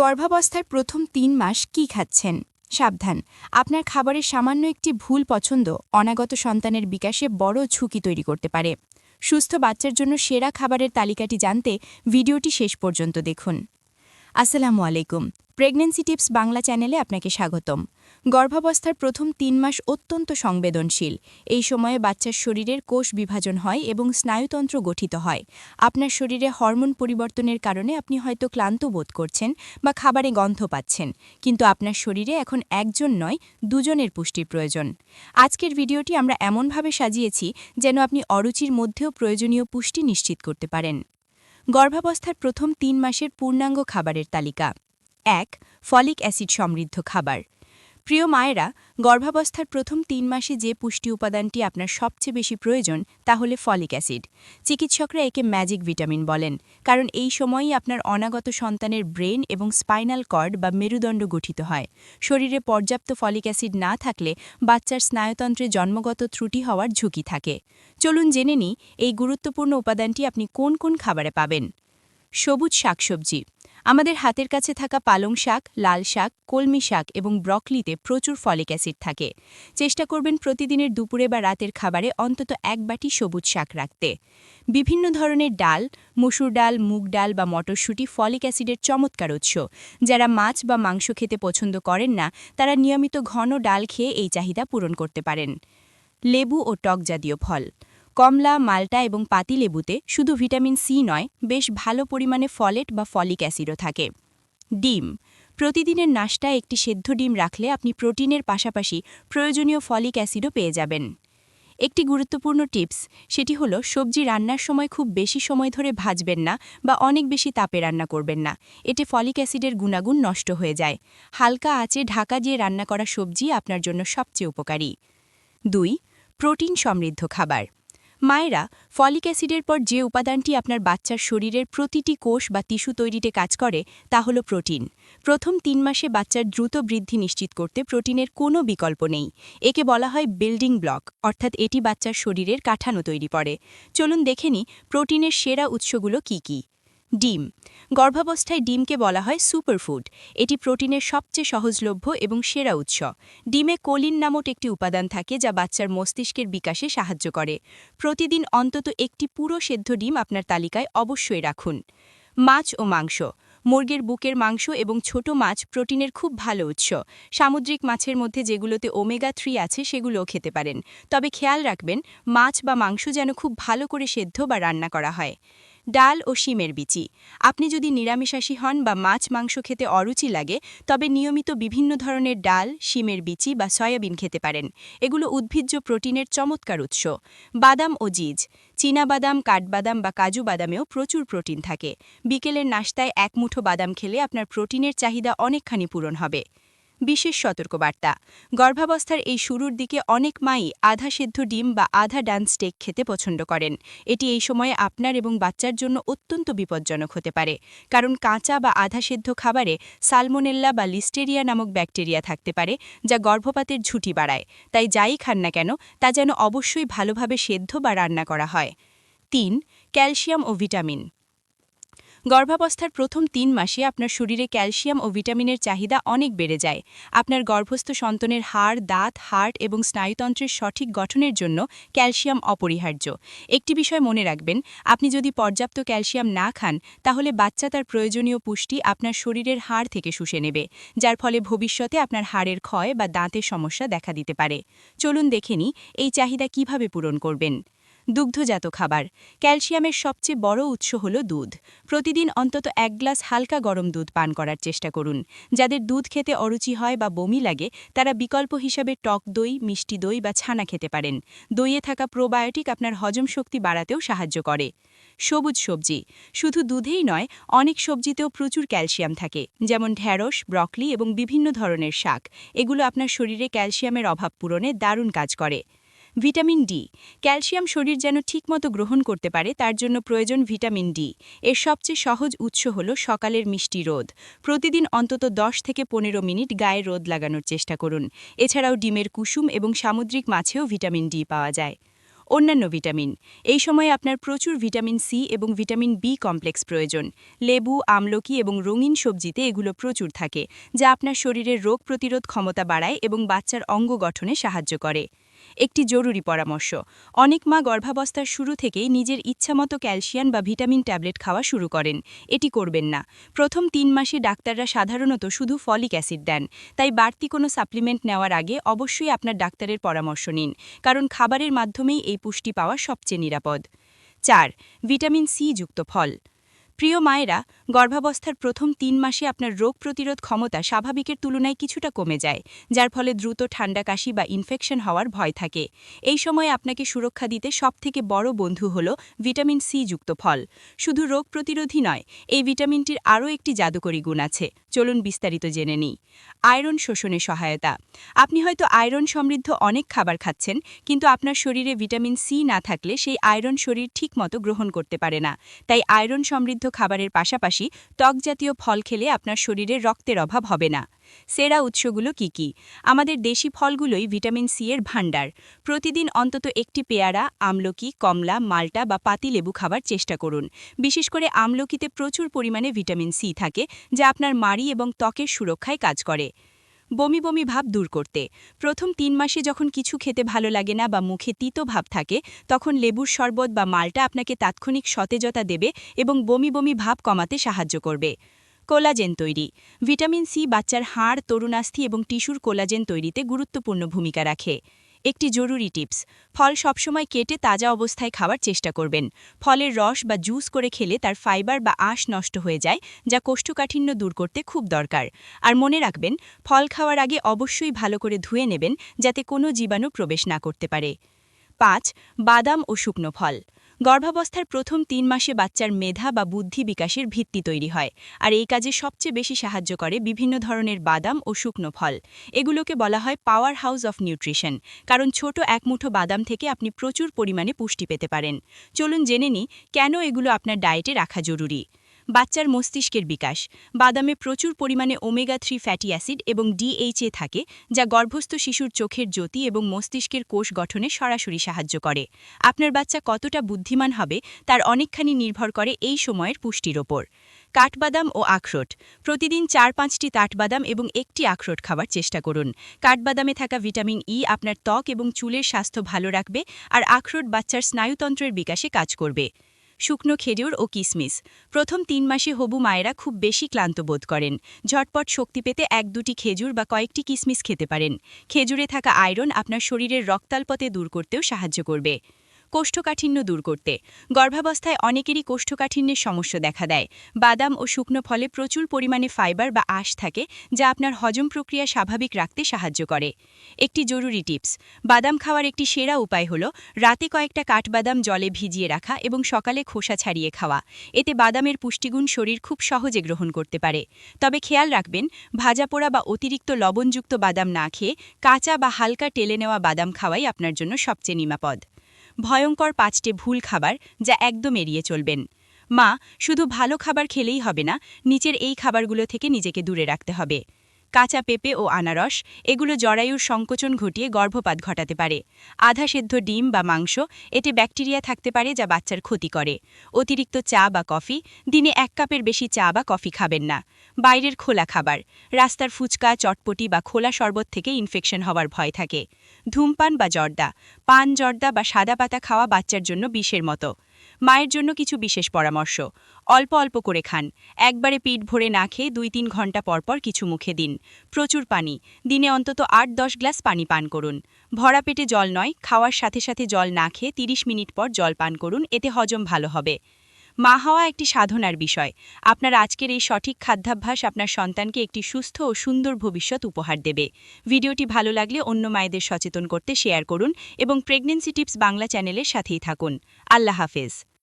গর্ভাবস্থার প্রথম তিন মাস কি খাচ্ছেন? সাবধান। আপনার খাবারের সামান্য একটি ভুল পছন্দ অনাগত সন্তানের বিকাশে বড় ঝুঁকি তৈরি করতে পারে। সুস্থ বাচ্চার জন্য সেরা খাবারের তালিকাটি জানতে ভিডিওটি শেষ পর্যন্ত দেখুন। আসসালামু আলাইকুম। প্রেগন্যান্সি টিপস বাংলা চ্যানেলে আপনাকে স্বাগতম। গর্ভাবস্থার প্রথম তিন মাস অত্যন্ত সংবেদনশীল। এই সময়ে বাচ্চার শরীরের কোষ বিভাজন হয় এবং স্নায়ুতন্ত্র গঠিত হয়। আপনার শরীরে হরমোন পরিবর্তনের কারণে আপনি হয়তো ক্লান্ত বোধ করছেন বা খাবারে গন্ধ পাচ্ছেন। কিন্তু আপনার শরীরে এখন একজন নয়, দুজনের পুষ্টির প্রয়োজন। আজকের ভিডিওটি আমরা এমনভাবে সাজিয়েছি যেন আপনি অরুচির মধ্যেও প্রয়োজনীয় পুষ্টি নিশ্চিত করতে পারেন। গর্ভাবস্থার প্রথম তিন মাসের পূর্ণাঙ্গ খাবারের তালিকা। এক ফলিক অ্যাসিড সমৃদ্ধ খাবার। প্রিয় মায়েরা, গর্ভাবস্থার প্রথম তিন মাসে যে পুষ্টি উপাদানটি আপনার সবচেয়ে বেশি প্রয়োজন, তা হলে ফলিক অ্যাসিড। চিকিৎসকরা একে ম্যাজিক ভিটামিন বলেন, কারণ এই সময়ই আপনার অনাগত সন্তানের ব্রেন এবং স্পাইনাল কর্ড বা মেরুদণ্ড গঠিত হয়। শরীরে পর্যাপ্ত ফলিক অ্যাসিড না থাকলে বাচ্চার স্নায়ুতন্ত্রে জন্মগত ত্রুটি হওয়ার ঝুঁকি থাকে। চলুন জেনে নিই, এই গুরুত্বপূর্ণ উপাদানটি আপনি কোন কোন খাবারে পাবেন? সবুজ শাকসবজি। আমাদের হাতের কাছে থাকা পালং শাক, লাল শাক, কলমি শাক এবং ব্রকলিতে প্রচুর ফলিক অ্যাসিড থাকে। চেষ্টা করবেন প্রতিদিনের দুপুরে বা রাতের খাবারে অন্তত এক বাটি সবুজ শাক রাখতে। বিভিন্ন ধরনের ডাল, মসুর ডাল, মুগ ডাল বা মটরশুঁটি ফলিক অ্যাসিডের চমৎকার উৎস। যারা মাছ বা মাংস খেতে পছন্দ করেন না, তারা নিয়মিত ঘন ডাল খেয়ে এই চাহিদা পূরণ করতে পারেন। লেবু ও টক জাতীয় ফল। কমলা, মাল্টা এবং পাতিলেবুতে শুধু ভিটামিন সি নয়, বেশ ভালো পরিমাণে ফলেট বা ফলিক অ্যাসিডও থাকে। ডিম। প্রতিদিনের নাশটায় একটি সেদ্ধ ডিম রাখলে আপনি প্রোটিনের পাশাপাশি প্রয়োজনীয় ফলিক অ্যাসিডও পেয়ে যাবেন। একটি গুরুত্বপূর্ণ টিপস, সেটি হলো সবজি রান্নার সময় খুব বেশি সময় ধরে ভাজবেন না বা অনেক বেশি তাপে রান্না করবেন না। এতে ফলিক অ্যাসিডের গুণাগুণ নষ্ট হয়ে যায়। হালকা আঁচে ঢাকা দিয়ে রান্না করা সবজি আপনার জন্য সবচেয়ে উপকারী। দুই, প্রোটিন সমৃদ্ধ খাবার। মায়েরা ফলিক অ্যাসিডের পর যে উপাদানটি আপনার বাচ্চার শরীরের প্রতিটি কোষ বা টিস্যু তৈরিতে কাজ করে, তা হল প্রোটিন। প্রথম তিন মাসে বাচ্চার দ্রুত বৃদ্ধি নিশ্চিত করতে প্রোটিনের কোনো বিকল্প নেই। একে বলা হয় বিল্ডিং ব্লক, অর্থাৎ এটি বাচ্চার শরীরের কাঠানো তৈরি করে। চলুন দেখেনি প্রোটিনের সেরা উৎসগুলো কী কী। ডিম। গর্ভাবস্থায় ডিমকে বলা হয় সুপারফুড। এটি প্রোটিনের সবচেয়ে সহজলভ্য এবং সেরা উৎস। ডিমে কোলিন নামক একটি উপাদান থাকে যা বাচ্চার মস্তিষ্কের বিকাশে সাহায্য করে। প্রতিদিন অন্তত একটি পুরো সেদ্ধ ডিম আপনার তালিকায় অবশ্যই রাখুন। মাছ ও মাংস। মুরগির বুকের মাংস এবং ছোট মাছ প্রোটিনের খুব ভালো উৎস। সামুদ্রিক মাছের মধ্যে যেগুলোতে ওমেগা থ্রি আছে সেগুলোও খেতে পারেন। তবে খেয়াল রাখবেন, মাছ বা মাংস যেন খুব ভালো করে সেদ্ধ বা রান্না করা হয়। ডাল ও শিমের বিচি। আপনি যদি নিরামিষাশী হন বা মাছ মাংস খেতে অরুচি লাগে, তবে নিয়মিত বিভিন্ন ধরনের ডাল, শিমের বিচি বা সয়াবিন খেতে পারেন। এগুলো উদ্ভিজ্জ প্রোটিনের চমৎকার উৎস। বাদাম ও জিজ। বাদাম কাঠবাদাম বা কাজু বাদামেও প্রচুর প্রোটিন থাকে। বিকেলের নাস্তায় এক মুঠো বাদাম খেলে আপনার প্রোটিনের চাহিদা অনেকখানি পূরণ হবে। বিশেষ সতর্কবার্তা। গর্ভাবস্থার এই শুরুর দিকে অনেক মাই আধা সেদ্ধ ডিম বা আধা ডান স্টেক খেতে পছন্দ করেন। এটি এই সময়ে আপনার এবং বাচ্চার জন্য অত্যন্ত বিপজ্জনক হতে পারে। কারণ কাঁচা বা আধা সেদ্ধ খাবারে সালমোনেল্লা বা লিস্টেরিয়া নামক ব্যাকটেরিয়া থাকতে পারে, যা গর্ভপাতের ঝুঁটি বাড়ায়। তাই যাই খান না কেন, তা যেন অবশ্যই ভালোভাবে সেদ্ধ বা রান্না করা হয়। তিন, ক্যালসিয়াম ও ভিটামিন। গর্ভাবস্থার প্রথম তিন মাসে আপনার শরীরে ক্যালসিয়াম ও ভিটামিনের চাহিদা অনেক বেড়ে যায়। আপনার গর্ভস্থ সন্তানের হাড়, দাঁত হার্ট এবং স্নায়ুতন্ত্রের সঠিক গঠনের জন্য ক্যালসিয়াম অপরিহার্য। একটি বিষয় মনে রাখবেন, আপনি যদি পর্যাপ্ত ক্যালসিয়াম না খান, তাহলে বাচ্চা তার প্রয়োজনীয় পুষ্টি আপনার শরীরের হাড় থেকে শুষে নেবে, যার ফলে ভবিষ্যতে আপনার হাড়ের ক্ষয় বা দাঁতের সমস্যা দেখা দিতে পারে। চলুন দেখে এই চাহিদা কীভাবে পূরণ করবেন। দুগ্ধজাত খাবার। ক্যালসিয়ামের সবচেয়ে বড় উৎস হল দুধ। প্রতিদিন অন্তত এক গ্লাস হালকা গরম দুধ পান করার চেষ্টা করুন। যাদের দুধ খেতে অরুচি হয় বা বমি লাগে, তারা বিকল্প হিসাবে টক দই, মিষ্টি দই বা ছানা খেতে পারেন। দইয়ে থাকা প্রোবায়োটিক আপনার হজম শক্তি বাড়াতেও সাহায্য করে। সবুজ সবজি। শুধু দুধেই নয়, অনেক সবজিতেও প্রচুর ক্যালসিয়াম থাকে, যেমন ঢ্যাঁড়স, ব্রকলি এবং বিভিন্ন ধরনের শাক। এগুলো আপনার শরীরে ক্যালসিয়ামের অভাব পূরণে দারুণ কাজ করে। Vitamin D. ক্যালসিয়াম শরীর যেন ঠিকমতো গ্রহণ করতে পারে, তার জন্য প্রয়োজন ভিটামিন ডি। এর সবচেয়ে সহজ উৎস হল সকালের মিষ্টি রোদ। প্রতিদিন অন্তত 10 থেকে পনেরো মিনিট গায়ে রোদ লাগানোর চেষ্টা করুন। এছাড়াও ডিমের কুসুম এবং সামুদ্রিক মাছেও ভিটামিন ডি পাওয়া যায়। অন্যান্য ভিটামিন। এই সময়ে আপনার প্রচুর ভিটামিন সি এবং ভিটামিন বি কমপ্লেক্স প্রয়োজন। লেবু, আমলকি এবং রঙিন সবজিতে এগুলো প্রচুর থাকে, যা আপনার শরীরের রোগ প্রতিরোধ ক্ষমতা বাড়ায় এবং বাচ্চার অঙ্গ গঠনে সাহায্য করে। একটি জরুরি পরামর্শ। অনেক মা গর্ভাবস্থার শুরু থেকেই নিজের ইচ্ছামতো ক্যালসিয়াম বা ভিটামিন ট্যাবলেট খাওয়া শুরু করেন। এটি করবেন না। প্রথম তিন মাসে ডাক্তাররা সাধারণত শুধু ফলিক অ্যাসিড দেন। তাই বাড়তি কোনো সাপ্লিমেন্ট নেওয়ার আগে অবশ্যই আপনার ডাক্তারের পরামর্শ নিন, কারণ খাবারের মাধ্যমেই এই পুষ্টি পাওয়া সবচেয়ে নিরাপদ। চার, ভিটামিন সি যুক্ত ফল। প্রিয় মায়েরা, গর্ভাবস্থার প্রথম তিন মাসে আপনার রোগ প্রতিরোধ ক্ষমতা স্বাভাবিকের তুলনায় কিছুটা কমে যায়, যার ফলে দ্রুত ঠান্ডা কাশি বা ইনফেকশন হওয়ার ভয় থাকে। এই সময়ে আপনাকে সুরক্ষা দিতে সবথেকে বড় বন্ধু হল ভিটামিন সি যুক্ত ফল। শুধু রোগ প্রতিরোধী নয়, এই ভিটামিনটির আরও একটি জাদুকরী গুণ আছে। চলুন বিস্তারিত জেনে নিই। আয়রন শোষণে সহায়তা। আপনি হয়তো আয়রন সমৃদ্ধ অনেক খাবার খাচ্ছেন, কিন্তু আপনার শরীরে ভিটামিন সি না থাকলে সেই আয়রন শরীর ঠিকমতো গ্রহণ করতে পারে না। তাই আয়রন সমৃদ্ধ খাবারের পাশাপাশি ত্বকজাতীয় ফল খেলে আপনার শরীরে রক্তের অভাব হবে না। সেরা উৎসগুলো কি কি? আমাদের দেশি ফলগুলোই ভিটামিন সি এর ভাণ্ডার। প্রতিদিন অন্তত একটি পেয়ারা, আমলকি, কমলা, মাল্টা বা পাতিলেবু খাবার চেষ্টা করুন। বিশেষ করে আমলকিতে প্রচুর পরিমাণে ভিটামিন সি থাকে, যা আপনার মাড়ি এবং ত্বকের সুরক্ষায় কাজ করে। বমি বমি ভাব দূর করতে। প্রথম তিন মাসে যখন কিছু খেতে ভালো লাগে না বা মুখে তিত ভাব থাকে, তখন লেবুর শরবত বা মালটা আপনাকে তাৎক্ষণিক সতেজতা দেবে এবং বমি বমি ভাব কমাতে সাহায্য করবে। কোলাজেন তৈরি। ভিটামিন সি বাচ্চার হাড়, তরুণাস্থি এবং টিস্যুর কোলাজেন তৈরিতে গুরুত্বপূর্ণ ভূমিকা রাখে। একটি জরুরি টিপস, ফল সবসময় কেটে তাজা অবস্থায় খাওয়ার চেষ্টা করবেন। ফলের রস বা জুস করে খেলে তার ফাইবার বা আঁশ নষ্ট হয়ে যায়, যা কোষ্ঠকাঠিন্য দূর করতে খুব দরকার। আর মনে রাখবেন, ফল খাওয়ার আগে অবশ্যই ভালো করে ধুয়ে নেবেন, যাতে কোনো জীবাণু প্রবেশ না করতে পারে। পাঁচ, বাদাম ও শুকনো ফল। গর্ভাবস্থার প্রথম তিন মাসে বাচ্চার মেধা বা বুদ্ধি বিকাশের ভিত্তি তৈরি হয়, আর এই কাজে সবচেয়ে বেশি সাহায্য করে বিভিন্ন ধরনের বাদাম ও শুকনো ফল। এগুলোকে বলা হয় পাওয়ার হাউস অফ নিউট্রিশন কারণ ছোট এক মুঠো বাদাম থেকে আপনি প্রচুর পরিমাণে পুষ্টি পেতে পারেন। চলুন জেনে নিই, কেন এগুলো আপনার ডায়েটে রাখা জরুরি? বাচ্চার মস্তিষ্কের বিকাশ। বাদামে প্রচুর পরিমাণে ওমেগা থ্রি ফ্যাটি অ্যাসিড এবং ডিএইচএ থাকে, যা গর্ভস্থ শিশুর চোখের জ্যোতি এবং মস্তিষ্কের কোষ গঠনে সরাসরি সাহায্য করে। আপনার বাচ্চা কতটা বুদ্ধিমান হবে, তার অনেকখানি নির্ভর করে এই সময়ের পুষ্টির ওপর। কাঠবাদাম ও আখরোট। প্রতিদিন চার পাঁচটি তাটবাদাম এবং একটি আখরোট খাওয়ার চেষ্টা করুন। কাঠবাদামে থাকা ভিটামিন ই আপনার ত্বক এবং চুলের স্বাস্থ্য ভালো রাখবে, আর আখরোট বাচ্চার স্নায়ুতন্ত্রের বিকাশে কাজ করবে। শুকনো খেজুর ও কিসমিস। প্রথম তিন মাসে হবু মায়েরা খুব বেশি ক্লান্ত বোধ করেন। ঝটপট শক্তি পেতে এক দুটি খেজুর বা কয়েকটি কিসমিস খেতে পারেন। খেজুরে থাকা আয়রন আপনার শরীরের রক্তাল্পতে দূর করতেও সাহায্য করবে। কোষ্ঠকাঠিন্য দূর করতে। গর্ভাবস্থায় অনেকেরই কোষ্ঠকাঠিন্যের সমস্যা দেখা দেয়। বাদাম ও শুকনো ফলে প্রচুর পরিমাণে ফাইবার বা আঁশ থাকে, যা আপনার হজম প্রক্রিয়া স্বাভাবিক রাখতে সাহায্য করে। একটি জরুরি টিপস, বাদাম খাওয়ার একটি সেরা উপায় হল রাতে কয়েকটা কাঠবাদাম জলে ভিজিয়ে রাখা এবং সকালে খোসা ছাড়িয়ে খাওয়া। এতে বাদামের পুষ্টিগুণ শরীর খুব সহজে গ্রহণ করতে পারে। তবে খেয়াল রাখবেন, ভাজা পোড়া বা অতিরিক্ত লবণযুক্ত বাদাম না খেয়ে কাঁচা বা হালকা টেলে নেওয়া বাদাম খাওয়াই আপনার জন্য সবচেয়ে নিরাপদ। ভয়ঙ্কর পাঁচটি ভুল খাবার যা একদম এড়িয়ে চলবেন। মা, শুধু ভালো খাবার খেলেই হবে না, নিচের এই খাবারগুলো থেকে নিজেকে দূরে রাখতে হবে। কাঁচা পেঁপে ও আনারস, এগুলো জরায়ুর সংকোচন ঘটিয়ে গর্ভপাত ঘটাতে পারে। আধা সেদ্ধ ডিম বা মাংস, এতে ব্যাকটেরিয়া থাকতে পারে যা বাচ্চার ক্ষতি করে। অতিরিক্ত চা বা কফি, দিনে এক কাপের বেশি চা বা কফি খাবেন না। বাইরের খোলা খাবার, রাস্তার ফুচকা, চটপটি বা খোলা শরবত থেকে ইনফেকশন হওয়ার ভয় থাকে। ধূমপান বা জর্দা, পান, জর্দা বা সাদা পাতা খাওয়া বাচ্চার জন্য বিষের মতো। মায়ের জন্য কিছু বিশেষ পরামর্শ। অল্প অল্প করে খান। একবারে পিঠ ভরে না খেয়ে দুই তিন ঘণ্টা পরপর কিছু মুখে দিন। প্রচুর পানি। দিনে অন্তত আট দশ গ্লাস পানি পান করুন। ভরা পেটে জল নয়, খাওয়ার সাথে সাথে জল না খেয়ে ৩০ মিনিট পর জল পান করুন, এতে হজম ভালো হবে। মা হওয়া একটি সাধনার বিষয়। আপনার আজকের এই সঠিক খাদ্যাভ্যাস আপনার সন্তানকে একটি সুস্থ ও সুন্দর ভবিষ্যৎ উপহার দেবে। ভিডিওটি ভালো লাগলে অন্য মায়েদের সচেতন করতে শেয়ার করুন এবং প্রেগনেন্সি টিপস বাংলা চ্যানেলের সাথেই থাকুন। আল্লাহ হাফেজ।